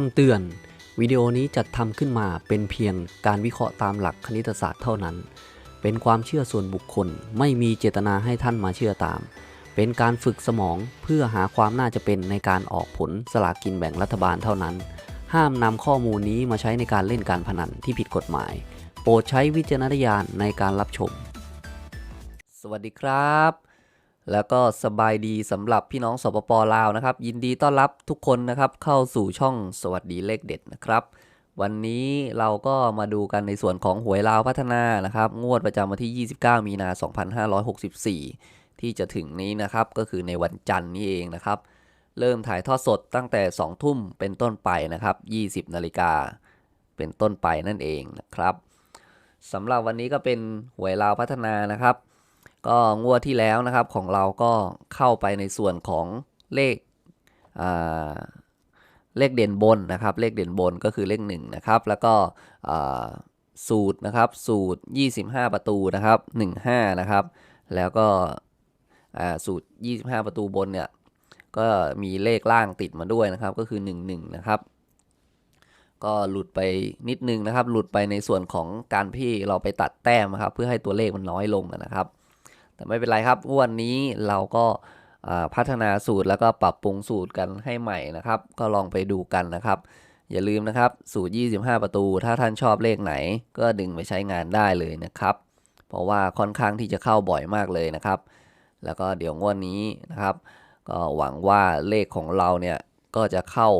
คำเตือน วิดีโอนี้จัดทำขึ้นมาเป็นเพียงการวิเคราะห์ตามหลักคณิตศาสตร์เท่านั้น เป็นความเชื่อส่วนบุคคล ไม่มีเจตนาให้ท่านมาเชื่อตาม เป็นการฝึกสมองเพื่อหาความน่าจะเป็นในการออกผลสลากกินแบ่งรัฐบาลเท่านั้น ห้ามนำข้อมูลนี้มาใช้ในการเล่นการพนันที่ผิดกฎหมาย โปรดใช้วิจารณญาณในการรับชม สวัสดีครับ แล้วก็สบายดีสำหรับพี่น้องสปปลาวนะครับ ยินดีต้อนรับทุกคนนะครับเข้าสู่ช่องสวัสดีเลขเด็ดนะครับ วันนี้เราก็มาดูกันในส่วนของหวยลาวพัฒนานะครับ งวดประจำวันที่ 29 มีนา 2564 ที่จะถึงนี้นะครับก็คือในวันจันทร์นี้เองนะครับ เริ่มถ่ายทอดสดตั้งแต่ 2 ทุ่มเป็นต้นไปนะครับ 20 นาฬิกาเป็นต้นไปนั่นเองนะครับสำหรับวันนี้ก็เป็นหวยลาวพัฒนานะครับ ก็งวดที่แล้วนะครับของเราก็เข้าไปในส่วนของเลขเลขเด่นบนนะครับ เลขเด่นบนก็คือเลข1นะครับ แล้วก็สูตรนะครับสูตร 25 ประตูนะครับ15นะครับ แล้วก็อ่สูตร 25 ประตูบนเนี่ยก็มีเลขล่างติดมาด้วยนะครับ ก็คือ 11 นะครับ ก็หลุดไปนิดนึงนะครับ หลุดไปในส่วนของการที่เราไปตัดแต้มนะครับ เพื่อให้ตัวเลขมันน้อยลงนะครับ แต่ไม่เป็นไรครับ วันนี้เราก็พัฒนาสูตรแล้วก็ปรับปรุงสูตรกันให้ใหม่นะครับ ก็ลองไปดูกันนะครับ อย่าลืมนะครับ สูตร 25 ประตู ถ้าท่านชอบเลขไหน ก็ดึงไปใช้งานได้เลยนะครับ เพราะว่าค่อนข้างที่จะเข้าบ่อยมากเลยนะครับ แล้วก็เดี๋ยวงวดนนี้นะครับ ก็หวังว่าเลขของเราเนี่ยก็จะเข้า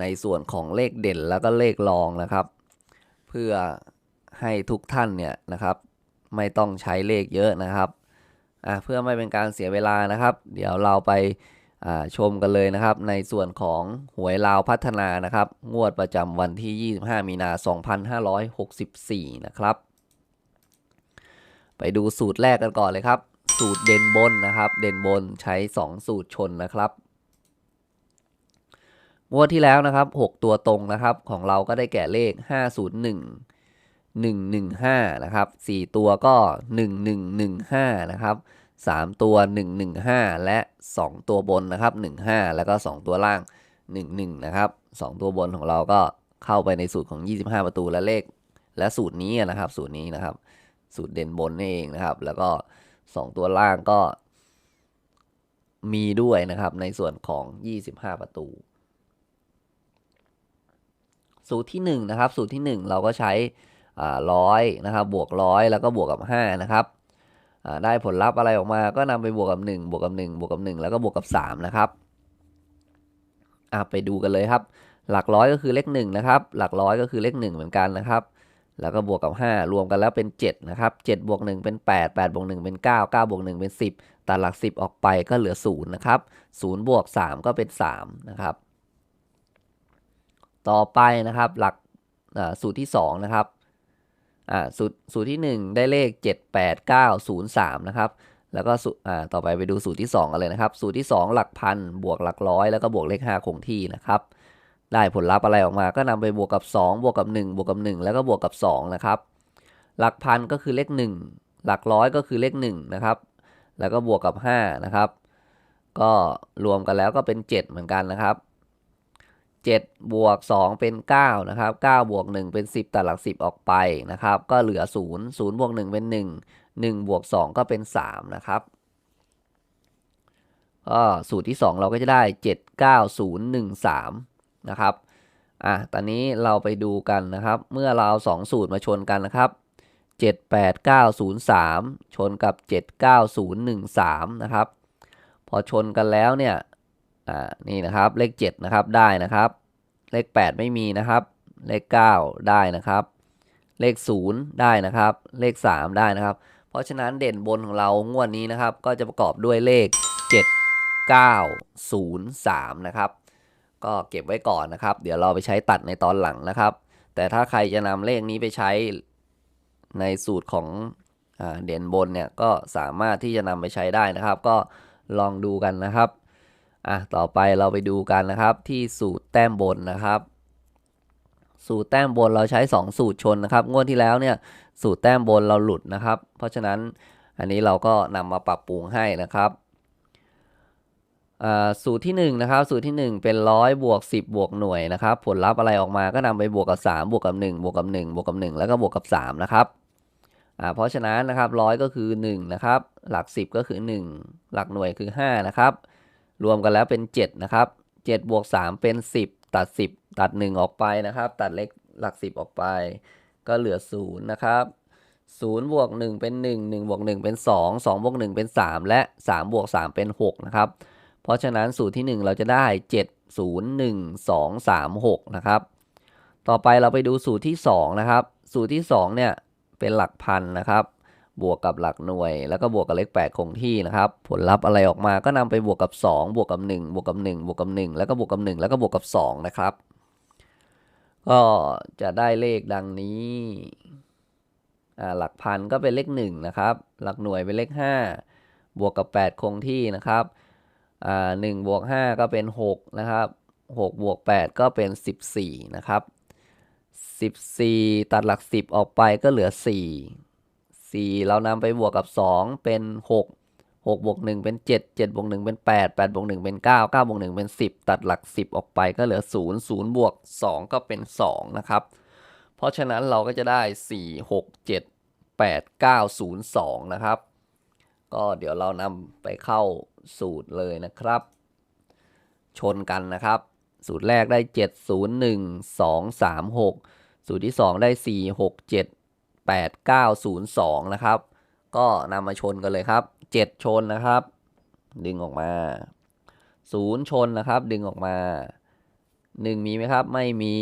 ในส่วนของเลขเด่นแล้วก็เลขรองนะครับ เพื่อให้ทุกท่านเนี่ยนะครับ ไม่ต้องใช้เลขเยอะนะครับ เพื่อไม่เป็นการเสียเวลานะครับ เดี๋ยวเราไปชมกันเลยนะครับ ในส่วนของหวยลาวพัฒนานะครับ งวดประจำวันที่ 25 มีนา 2564 นะครับ ไปดูสูตรแรกกันก่อนเลยครับ สูตรเด่นบนนะครับ เด่นบนใช้ 2 สูตรชนนะครับงวดที่แล้วนะครับ 6 ตัวตรงนะครับ ของเราก็ได้แก่เลข 501 115 นะครับ 4 ตัวก็ 1115 นะครับ 3 ตัว 115 และ 2 ตัวบนนะครับ 15 แล้วก็ 2 ตัวล่าง 11 นะครับ 2 ตัวบนของเราก็เข้าไปในสูตรของ 25 ประตูและเลข และสูตรนี้นะครับ สูตรนี้นะครับ สูตรเด่นบนนี่เองนะครับ แล้วก็ 2 ตัวล่างก็ มีด้วยนะครับในส่วนของ 25 ประตูสูตรที่1นะครับ สูตรที่ 1 เราก็ใช้ ร้อยนะครับบวกร้อยแล้วก็บวกกับ5นะครับได้ผลลัพธ์อะไรออกมาก็นำไปบวกกับ 1 บวกกับ 1 บวกกับ 1 แล้วก็บวกกับ 3 นะครับไปดูกันเลยครับ หลักร้อยก็คือเลข1นะครับหลักร้อยก็คือเลข1เหมือนกันนะครับ แล้วก็บวกกับ 5 รวมกันแล้วเป็น7นะครับ7บวก1เป็น 8 8บวก1เป็น 9 9บวก1เป็น 10ตัดหลัก 10 ออกไปก็เหลือ0นะครับ0บวก3ก็เป็น3นะครับต่อไปนะครับหลักสูตรที่2นะครับ อ่าสูตรสูตรที่ 1 ได้เลข 7 8 9 0 3 นะครับ แล้วก็สูตรอ่าต่อไปไปดูสูตรที่ 2 กันเลยนะครับ สูตรที่ 2 หลักพันบวกหลักร้อยแล้วก็บวกเลข 5 คงที่นะครับ ได้ผลลัพธ์อะไรออกมาก็นำไปบวกกับ 2 บวกกับ 1 บวกกับ 1 แล้วก็บวกกับ 2 นะครับ หลักพันก็คือเลข 1 หลักร้อยก็คือเลข1นะครับ แล้วก็บวกกับ5นะครับ ก็รวมกันแล้วก็เป็น 7 เหมือนกันนะครับ 7 บวก 2 เป็น 9 นะครับ 9 บวก 1 เป็น 10 ตัดหลัก 10 ออกไปนะครับ ก็เหลือ 0 0 บวก 1 เป็น 1 1 บวก 2 ก็เป็น 3 นะครับก็สูตรที่ 2 เราก็จะได้ 7 9 0 1 3 นะครับ อะ ตอนนี้เราไปดูกันนะครับ เมื่อเราเอา2สูตรมาชนกันนะครับ 7 8 9 0 3 ชนกับ 7 9 0 1 3 นะครับ พอชนกันแล้วเนี่ย อ่านี่นะครับเลข 7 นะครับได้นะครับ เลข 8 ไม่มีนะครับ เลข 9 ได้นะครับ เลข 0 ได้นะครับ เลข 3 ได้นะครับ เพราะฉะนั้นเด่นบนของเรางวดนี้นะครับ ก็จะประกอบด้วยเลข 7 9 0 3 นะครับ ก็เก็บไว้ก่อนนะครับ เดี๋ยวเราไปใช้ตัดในตอนหลังนะครับ แต่ถ้าใครจะนำเลขนี้ไปใช้ในสูตรของอเด่นบนเนี่ยก็สามารถที่จะนำไปใช้ได้นะครับ ก็ลองดูกันนะครับ อะต่อไปเราไปดูกันนะครับที่สูตรแต้มบนนะครับ สูตรแต้มบนเราใช้ 2 สูตรชนนะครับ งวดที่แล้วเนี่ยสูตรแต้มบนเราหลุดนะครับ เพราะฉะนั้นอันนี้เราก็นำมาปรับปรุงให้นะครับสูตรที่หนึ่งนะครับสูตรที่หนึ่งเป็นร้อยบวกสิบบวกหน่วยนะครับ ผลลัพธ์อะไรออกมาก็นำไปบวกกับสามบวกกับหนึ่งบวกกับหนึ่งบวกกับหนึ่งแล้วก็บวกกับสามนะครับเพราะฉะนั้นนะครับร้อยก็คือหนึ่งนะครับหลักสิบก็คือหนึ่งหลักหน่วยคือห้านะครับ รวมกันแล้วเป็นเจ็ดนะครับเจ็ดบวกสามเป็นสิบตัดสิบตัดหนึ่งออกไปนะครับ ตัดเลขหลักสิบออกไป ก็เหลือศูนย์นะครับศูนย์บวกหนึ่งเป็นหนึ่งหนึ่งบวกหนึ่งเป็นสองสองบวกหนึ่งเป็นสามและสามบวกสามเป็นหกนะครับ เพราะฉะนั้นสูตรที่ 1 เราจะได้ 7 0 1 2 3 6 นะครับ ต่อไปเราไปดูสูตรที่ 2 นะครับ สูตรที่ 2 เนี่ยเป็นหลักพันนะครับ บวกกับหลักหน่วย แล้วก็บวกกับเลข 8 คงที่นะครับ ผลลัพธ์อะไรออกมาก็นำไปบวกกับ 2 บวกกับ 1 บวกกับ 1 บวกกับ 1 แล้วก็บวกกับ 1 แล้วก็บวกกับ 2 นะครับ ก็จะได้เลขดังนี้หลักพันก็เป็นเลข1นะครับ หลักหน่วยเป็นเลข 5 บวกกับ 8 คงที่นะครับหนึ่งบวกห้าก็เป็นหกนะครับหกบวกแปดก็เป็นสิบสี่นะครับสิบสี่ตัดหลักสิบออกไปก็เหลือสี่ สี่เรานำไปบวกกับสองเป็นหกหกบวกหนึ่งเป็นเจ็ดเจ็ดบวกหนึ่งเป็นแปดแปดบวกหนึ่งเป็นเก้าเก้าบวกหนึ่งเป็นสิบตัดหลักสิบออกไปก็เหลือศูนย์ศูนย์บวกสองก็เป็นสองนะครับ เพราะฉะนั้นเราก็จะได้สี่หกเจ็ดแปดเก้าศูนย์สองนะครับ ก็เดี๋ยวเรานำไปเข้าสูตรเลยนะครับ ชนกันนะครับ สูตรแรกได้ 7 0 1 2 3 6 สูตรที่ 2 ได้ 4 6 7 8 9 0 2 นะครับ ก็นำมาชนกันเลยครับ 7 ชนนะครับ ดึงออกมา 0 ชนนะครับ ดึงออกมา 1 มีไหมครับ ไม่มี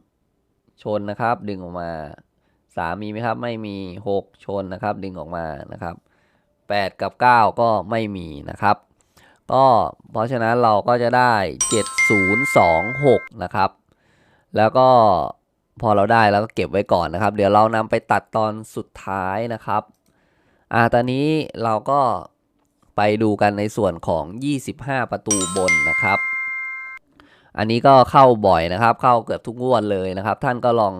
2 ชนนะครับ ดึงออกมา 3 มีไหมครับ ไม่มี 6 ชนนะครับ ดึงออกมานะครับ 8 กับ 9 ก็ไม่มีนะครับ ก็เพราะฉะนั้นเราก็จะได้ 7026 นะครับ แล้วก็ พอเราได้แล้วก็เก็บไว้ก่อนนะครับ เดี๋ยวเรานำไปตัดตอนสุดท้ายนะครับอ่าตอนนี้เราก็ไปดูกันในส่วนของ 25 ประตูบนนะครับ อันนี้ก็เข้าบ่อยนะครับ เข้าเกือบทุกงวดเลยนะครับ ท่านก็ลอง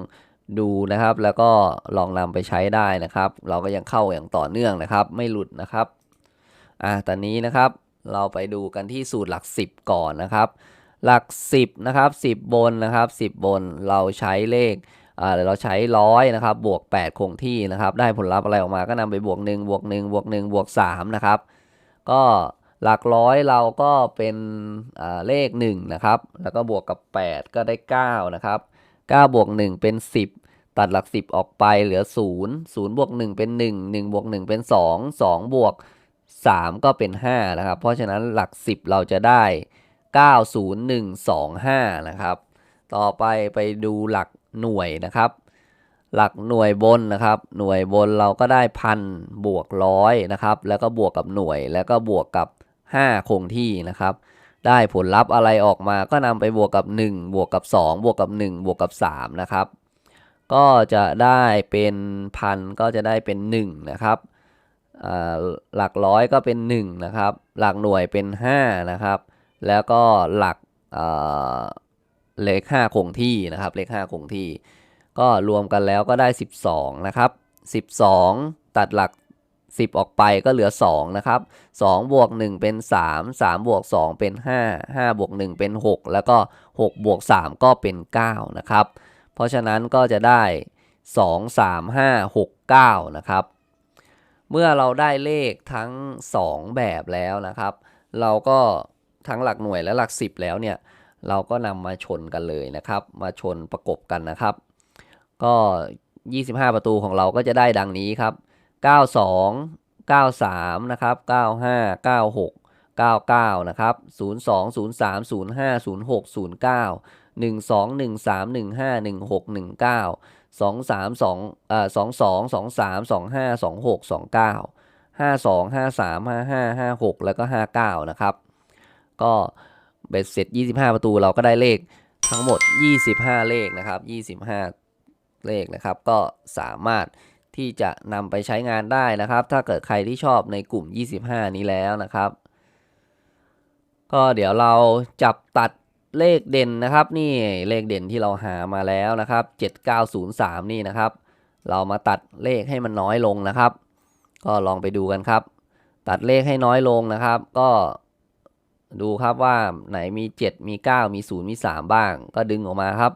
ดูนะครับ แล้วก็ลองนำไปใช้ได้นะครับ เราก็ยังเข้าอย่างต่อเนื่องนะครับ ไม่หลุดนะครับอ่าตอนนี้นะครับ เราไปดูกันที่สูตรหลัก 10 ก่อนนะครับ หลัก 10นะครับ10 บนนะครับ 10 บนเราใช้เลขอ่าเราใช้ร้อยนะครับบวก 8 คงที่นะครับได้ผลลัพธ์อะไรออกมาก็นำไปบวก1บวก1บวก1บวก3นะครับก็หลักร้อยเราก็เป็นเลข1นะครับแล้วก็บวกกับ 8 ก็ได้9นะครับ9บวก1เป็น 10 ตัดหลัก 10 ออกไปเหลือ 0 0บวก1เป็น 1 1บวก1เป็น 2 2บวก3 ก็เป็น5นะครับเพราะฉะนั้นหลัก 10 เราจะได้ 90125 นะครับ ต่อไปไปดูหลักหน่วยนะครับ หลักหน่วยบนนะครับ หน่วยบนเราก็ได้พันบวกร้อยนะครับ แล้วก็บวกกับหน่วย แล้วก็บวกกับ 5 คงที่นะครับ ได้ผลลัพธ์อะไรออกมาก็นำไปบวกกับ 1 บวกกับ 2 บวกกับ 1 บวกกับ 3 นะครับ ก็จะได้เป็นพันก็จะได้เป็น 1 นะครับหลักร้อยก็เป็น 1 นะครับ หลักหน่วยเป็น 5 นะครับ แล้วก็หลักเลข5คงที่นะครับเลข5คงที่ ก็รวมกันแล้วก็ได้ 12 นะครับ 12 ตัดหลัก 10 ออกไปก็เหลือ 2 นะครับ 2 บวก 1 เป็น 3 3 บวก 2 เป็น 5 5 บวก 1 เป็น 6 แล้วก็ 6 บวก 3 ก็เป็น 9 นะครับ เพราะฉะนั้นก็จะได้ 2 3 5 6 9 นะครับ เมื่อเราได้เลขทั้ง 2 แบบแล้วนะครับ เราก็ ทั้งหลักหน่วยและหลัก 10 แล้วเนี่ยเราก็นำมาชนกันเลยนะครับ มาชนประกบกันนะครับ ก็ 25 ประตูของเราก็จะได้ดังนี้ครับ 92 93 นะครับ 95 96 99 นะครับ 02 03 05 06 09 12 13 15 16 19สองสามสองเอ่อสองสองสองสามสองห้าสองหกสองเก้าห้าสองห้าสามห้าห้าห้าหกแล้วก็ห้าเก้านะครับ ก็เบ็ดเสร็จยี่สิบห้าประตูเราก็ได้เลขทั้งหมดยี่สิบห้าเลขนะครับยี่สิบห้าเลขนะครับ ก็สามารถที่จะนำไปใช้งานได้นะครับ ถ้าเกิดใครที่ชอบในกลุ่ม 25 นี้แล้วนะครับ ก็เดี๋ยวเราจับตัดเลขเด่นนะครับ นี่เลขเด่นที่เราหามาแล้วนะครับ 7903 นี่นะครับ เรามาตัดเลขให้มันน้อยลงนะครับ ก็ลองไปดูกันครับ ตัดเลขให้น้อยลงนะครับ ก็ ดูครับว่าไหนมี 7 มี 9 มี 0 มี 3 บ้าง ก็ดึงออกมาครับ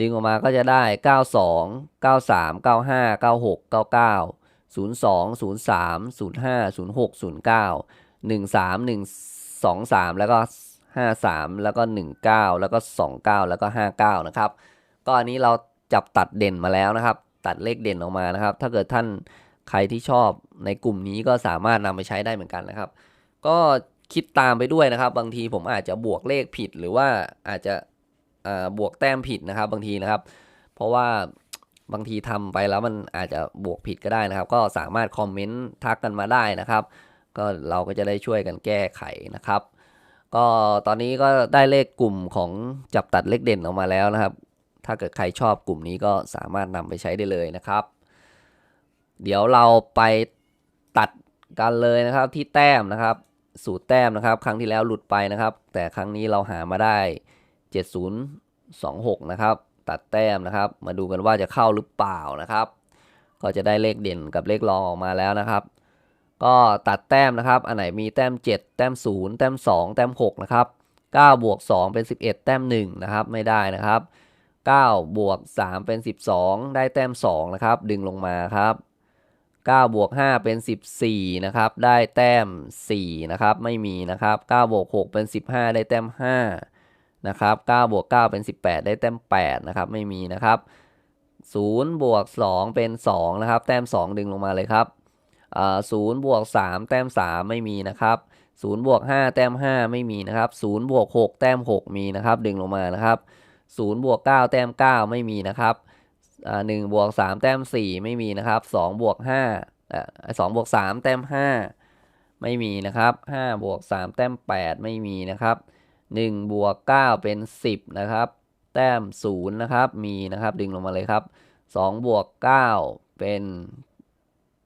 ดึงออกมาก็จะได้ 92 93 95 96 99 02 03 05 06 09 13 123 แล้วก็ 53 แล้วก็ 19 แล้วก็ 29 แล้วก็ 59 นะครับ ก็อันนี้เราจับตัดเด่นมาแล้วนะครับ ตัดเลขเด่นออกมานะครับ ถ้าเกิดท่านใครที่ชอบในกลุ่มนี้ก็สามารถนำไปใช้ได้เหมือนกันนะครับ ก็ คิดตามไปด้วยนะครับ บางทีผมอาจจะบวกเลขผิดหรือว่าอาจจะบวกแต้มผิดนะครับ บางทีนะครับ เพราะว่าบางทีทำไปแล้วมันอาจจะบวกผิดก็ได้นะครับ ก็สามารถคอมเมนต์ทักกันมาได้นะครับ ก็เราก็จะได้ช่วยกันแก้ไขนะครับ ก็ตอนนี้ก็ได้เลขกลุ่มของจับตัดเลขเด่นออกมาแล้วนะครับ ถ้าเกิดใครชอบกลุ่มนี้ก็สามารถนำไปใช้ได้เลยนะครับ เดี๋ยวเราไปตัดกันเลยนะครับที่แต้มนะครับ สูตรแต้มนะครับ ครั้งที่แล้วหลุดไปนะครับ แต่ครั้งนี้เราหามาได้ 7026 นะครับ ตัดแต้มนะครับ มาดูกันว่าจะเข้าหรือเปล่านะครับ ก็จะได้เลขเด่นกับเลขรองออกมาแล้วนะครับ ก็ตัดแต้มนะครับ อันไหนมีแต้ม 7 แต้ม 0 แต้ม 2 แต้ม 6 นะครับ9บวก2เป็น 11 แต้ม1นะครับ ไม่ได้นะครับ9บวก3เป็น 12 ได้แต้ม2นะครับ ดึงลงมาครับ 9บวก5เป็น 14 นะครับ ได้แต้ม 4 นะครับ ไม่มีนะครับ9บวก6เป็น 15 ได้แต้ม 5 นะครับ9บวก9เป็น 18 ได้แต้ม 8 นะครับ ไม่มีนะครับ0บวก2เป็น 2 นะครับ แต้ม 2 ดึงลงมาเลยครับอ่า0บวก3แต้ม 3 ไม่มีนะครับ0บวก5แต้ม 5 ไม่มีนะครับ0บวก6แต้ม 6 มีนะครับ ดึงลงมานะครับ0บวก9แต้ม 9 ไม่มีนะครับ อ่า1บวก3แต้ม4ไม่มีนะครับ2บวก5อ่า2บวก3แต้ม5ไม่มีนะครับ5บวก3แต้ม8ไม่มีนะครับ1บวก9เป็น10นะครับแต้ม0นย์นะครับมีนะครับดึงลงมาเลยครับ2บวก9เป็น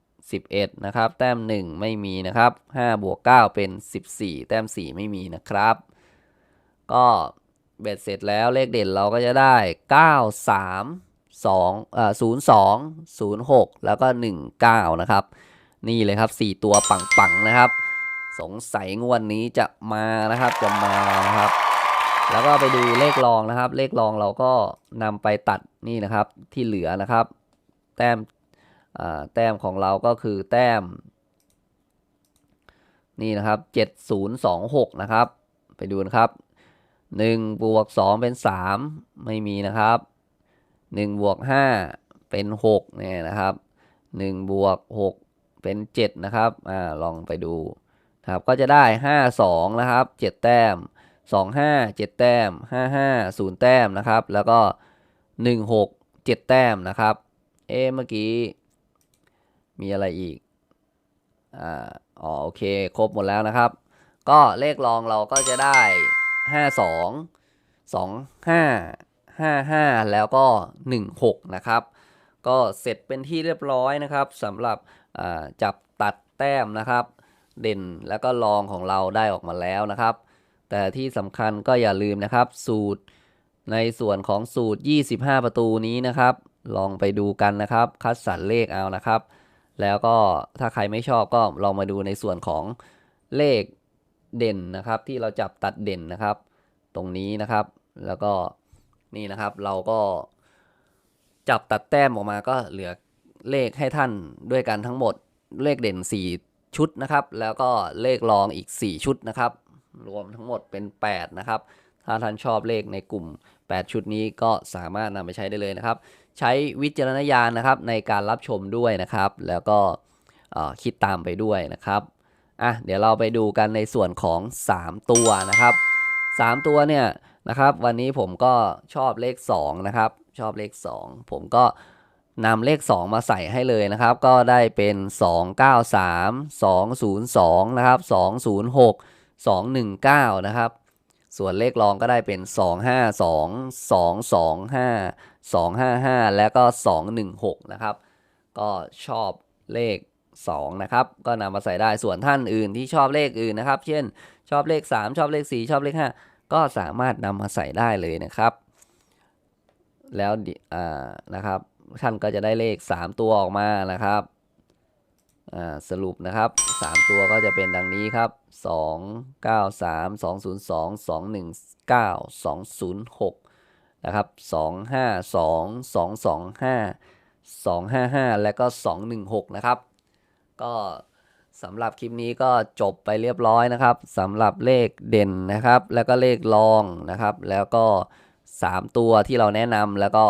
11นะครับแต้ม1ไม่มีนะครับ5บวก9เป็น14แต้ม4ไม่มีนะครับ ก็เบ็ดเสร็จแล้วเลขเด่นเราก็จะได้9 3 2เอ่อ02 06 แล้วก็ 19 นะครับ นี่เลยครับ 4 ตัวปังๆนะครับ สงสัยงวดนี้จะมานะครับจะมานะครับ แล้วก็ไปดูเลขรองนะครับ เลขรองเราก็นำไปตัดนี่นะครับที่เหลือนะครับ แต้มอ่าแต้มของเราก็คือแต้ม นี่นะครับ 7026 นะครับ ไปดูนะครับ1บวก2เป็น 3 ไม่มีนะครับ 1บวก5เป็น6เนี่ยนะครับ1บวก6เป็น7นะครับอ่าลองไปดูครับก็จะได้ 5 2นะครับ7 แต้ม 2 5 7 แต้ม 5 5 0 แต้มนะครับ แล้วก็ 1 6 7 แต้มนะครับ เอ๊ะเมื่อกี้ มีอะไรอีกอ่าอ๋อโอเค ครบหมดแล้วนะครับ ก็เลขรองเราก็จะได้ 52 25 55 แล้วก็ 16 นะครับ ก็เสร็จเป็นที่เรียบร้อยนะครับสำหรับจับตัดแต้มนะครับ เด่นแล้วก็รองของเราได้ออกมาแล้วนะครับ แต่ที่สำคัญก็อย่าลืมนะครับ สูตรในส่วนของสูตร 25 ประตูนี้นะครับ ลองไปดูกันนะครับ คัดสรรเลขเอานะครับ แล้วก็ถ้าใครไม่ชอบก็ลองมาดูในส่วนของเลขเด่นนะครับ ที่เราจับตัดเด่นนะครับ ตรงนี้นะครับ แล้วก็ นี่นะครับ เราก็จับตัดแต้มออกมาก็เหลือเลขให้ท่านด้วยกันทั้งหมดเลขเด่น 4 ชุดนะครับ แล้วก็เลขรองอีก 4 ชุดนะครับ รวมทั้งหมดเป็น 8 นะครับ ถ้าท่านชอบเลขในกลุ่ม 8 ชุดนี้ก็สามารถนำไปใช้ได้เลยนะครับ ใช้วิจารณญาณนะครับในการรับชมด้วยนะครับ แล้วก็คิดตามไปด้วยนะครับอะเดี๋ยวเราไปดูกันในส่วนของ 3 ตัวนะครับ 3 ตัวเนี่ย นะครับ วันนี้ผมก็ชอบเลข 2 นะครับ ชอบเลข 2 ผมก็นำเลข 2 มาใส่ให้เลยนะครับ ก็ได้เป็น 293 202 นะครับ 206 219 นะครับ ส่วนเลขรองก็ได้เป็น 252 225 255 แล้วก็ 216 นะครับ ก็ชอบเลข 2 นะครับ ก็นำมาใส่ได้ส่วนท่านอื่นที่ชอบเลขอื่นนะครับ เช่น ชอบเลข 3 ชอบเลข 4 ชอบเลข 5 ก็สามารถนำมาใส่ได้เลยนะครับ แล้วอ่านะครับท่านก็จะได้เลข 3 ตัวออกมานะครับอ่าสรุปนะครับ 3 ตัวก็จะเป็นดังนี้ครับ 2 9 3 2 0 2 2 1 9 2 0 6 นะครับ 2 5 2 2 2 5 2 5 5 และก็ 216 นะครับ ก็ สำหรับคลิปนี้ก็จบไปเรียบร้อยนะครับสำหรับเลขเด่นนะครับ แล้วก็เลขรองนะครับ แล้วก็ 3 ตัวที่เราแนะนำแล้วก็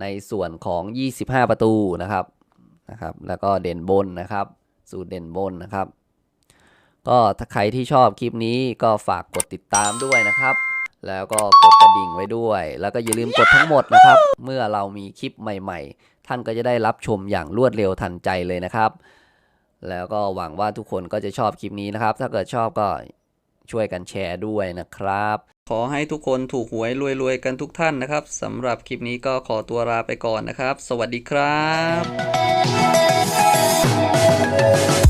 ในส่วนของ 25 ประตูนะครับนะครับ แล้วก็เด่นบนนะครับ สูตรเด่นบนนะครับ ก็ถ้าใครที่ชอบคลิปนี้ก็ฝากกดติดตามด้วยนะครับ แล้วก็กดกระดิ่งไว้ด้วย แล้วก็อย่าลืมกดทั้งหมดนะครับ เมื่อเรามีคลิปใหม่ ๆ ท่านก็จะได้รับชมอย่างรวดเร็วทันใจเลยนะครับ แล้วก็หวังว่าทุกคนก็จะชอบคลิปนี้นะครับ ถ้าเกิดชอบก็ช่วยกันแชร์ด้วยนะครับ ขอให้ทุกคนถูกหวยรวยๆกันทุกท่านนะครับสำหรับคลิปนี้ก็ขอตัวลาไปก่อนนะครับ สวัสดีครับ